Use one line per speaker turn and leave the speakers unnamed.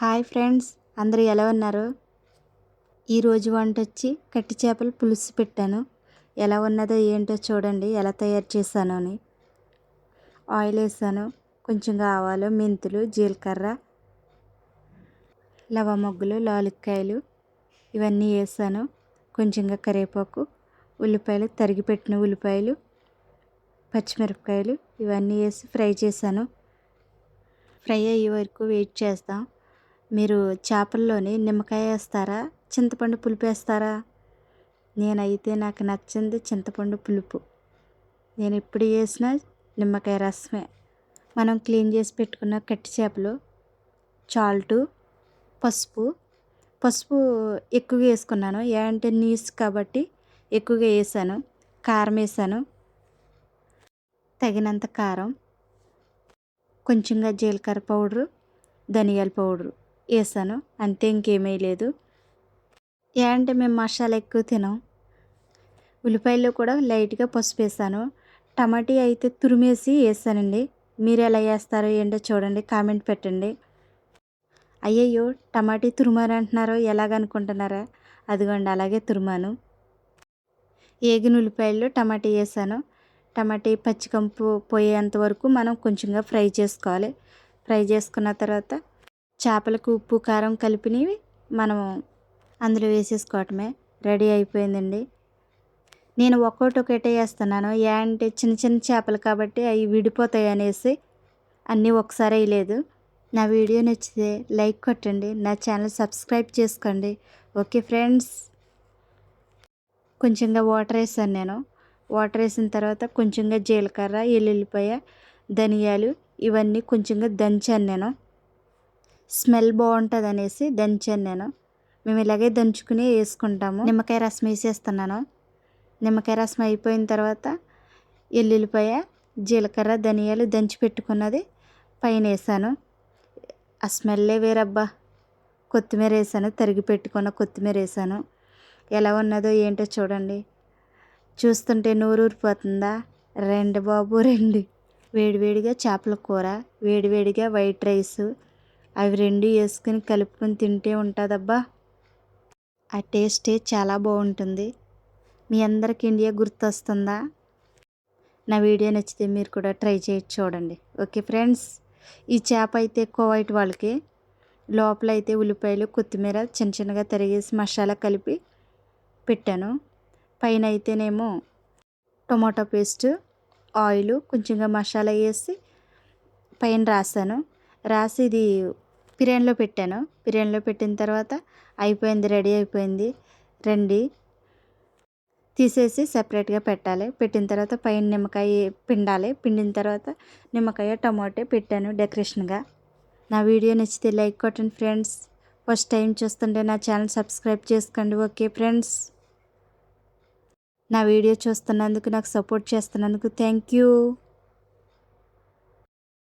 Hi friends అందరూ ఎలా ఉన్నారు? ఈరోజు వంట వచ్చి కట్టి చేపల పులుసు పెట్టాను. ఎలా ఉన్నదో ఏంటో చూడండి ఎలా తయారు చేశాను అని. ఆయిల్ వేసాను కొంచెం ఆవాలు మెంతులు జీలకర్ర లవ మొగ్గులు లాలిక్కాయలు ఇవన్నీ వేసాను. కొంచెంగా కరివేపాకు ఉల్లిపాయలు తరిగి పెట్టిన ఉల్లిపాయలు పచ్చిమిరపకాయలు ఇవన్నీ వేసి ఫ్రై చేశాను. ఫ్రై అయ్యే వరకు వెయిట్ చేస్తాం. మీరు చేపల్లోని నిమ్మకాయ వేస్తారా? చింతపండు పులుపు వేస్తారా? నేనైతే నాకు నచ్చింది చింతపండు పులుపు. నేను ఎప్పుడు వేసినా నిమ్మకాయ రసమే. మనం క్లీన్ చేసి పెట్టుకున్న కట్టి చేపలు చాల్టు పసుపు. పసుపు ఎక్కువగా వేసుకున్నాను. ఏంటంటే నీసు కాబట్టి ఎక్కువగా వేసాను. కారం వేసాను. తగినంత కారం. కొంచెంగా జీలకర్ర పౌడరు ధనియాల పౌడరు. వేసాను అంతే ఇంకేమీ లేదు. ఏంటంటే మేము మసాలా ఎక్కువ తినాం. ఉల్లిపాయల్లో కూడా లైట్గా పసుపు వేసాను టమాటీ అయితే తురిమేసి వేసానండి మీరు ఎలా వేస్తారో ఏంటో చూడండి. కామెంట్ పెట్టండి. అయ్యయ్యో టమాటీ తురుమారంటున్నారో ఎలాగనుకుంటున్నారా అదిగోండి అలాగే తురుమాను. ఏగిన ఉల్లిపాయలు టమాటీ వేసాను టమాటీ పచ్చికంపు పోయేంత వరకు మనం కొంచెంగా ఫ్రై చేసుకోవాలి. ఫ్రై చేసుకున్న తర్వాత చేపలకు ఉప్పు కారం కలిపినవి మనం అందులో వేసేసుకోవటమే. రెడీ అయిపోయిందండి. నేను ఒక్కోటి ఒకటే వేస్తున్నాను. ఏ అంటే చిన్న చిన్న చేపలు కాబట్టి అవి విడిపోతాయి అనేసి అన్నీ ఒకసారి వేయలేదు. నా వీడియో నచ్చితే లైక్ కొట్టండి. నా ఛానల్ సబ్స్క్రైబ్ చేసుకోండి. Okay friends. కొంచెంగా వాటర్ వేసాను నేను. వాటర్ వేసిన తర్వాత కొంచెంగా జీలకర్ర ఎల్లుల్లిపాయ ధనియాలు ఇవన్నీ కొంచెంగా దంచాను నేను. స్మెల్ బాగుంటుంది అనేసి దంచాను నేను. మేము ఇలాగే దంచుకుని వేసుకుంటాము. నిమ్మకాయ రసం వేసేస్తున్నాను. నిమ్మకాయ రసం అయిపోయిన తర్వాత ఎల్లుల్లిపాయ జీలకర్ర ధనియాలు దంచి పెట్టుకున్నది పైన వేసాను. ఆ స్మెల్లే వేరబ్బా. కొత్తిమీర వేసాను తరిగి పెట్టుకున్న కొత్తిమీర వేసాను. ఎలా ఉన్నదో ఏంటో చూడండి. చూస్తుంటే నూరూరిపోతుందా రెండు బాబు రెండు. వేడివేడిగా చేపల కూర వేడివేడిగా వైట్ రైస్ అవి రెండు వేసుకుని కలుపుకొని తింటే ఉంటుందబ్బా. ఆ టేస్టే చాలా బాగుంటుంది. మీ అందరికి ఇండియా గుర్తొస్తుందా? నా వీడియో నచ్చితే మీరు కూడా ట్రై చేసి చూడండి. ఓకే ఫ్రెండ్స్ ఈ చేప అయితే కోవైట్ వాళ్ళకి. లోపల అయితే ఉల్లిపాయలు కొత్తిమీర చిన్న చిన్నగా తరిగేసి మసాలా కలిపి పెట్టాను. పైన అయితేనేమో టొమాటో పేస్ట్ ఆయిల్ కొంచెంగా మసాలా వేసి పైన రాసాను. రాసి ఇది బిర్యానీలో పెట్టాను. బిర్యానీలో పెట్టిన తర్వాత అయిపోయింది రెడీ అయిపోయింది. రండి. తీసేసి సపరేట్గా పెట్టాలి. పెట్టిన తర్వాత పైన నిమ్మకాయ పిండాలి. పిండిన తర్వాత నిమ్మకాయ టమాటో పెట్టాను డెకరేషన్గా. నా వీడియో నచ్చితే లైక్ కొట్టండి ఫ్రెండ్స్. ఫస్ట్ టైం చూస్తుంటే నా ఛానల్ సబ్స్క్రైబ్ చేసుకోండి. Okay friends. నా వీడియో చూస్తున్నందుకు నాకు సపోర్ట్ చేస్తున్నందుకు థ్యాంక్ యూ.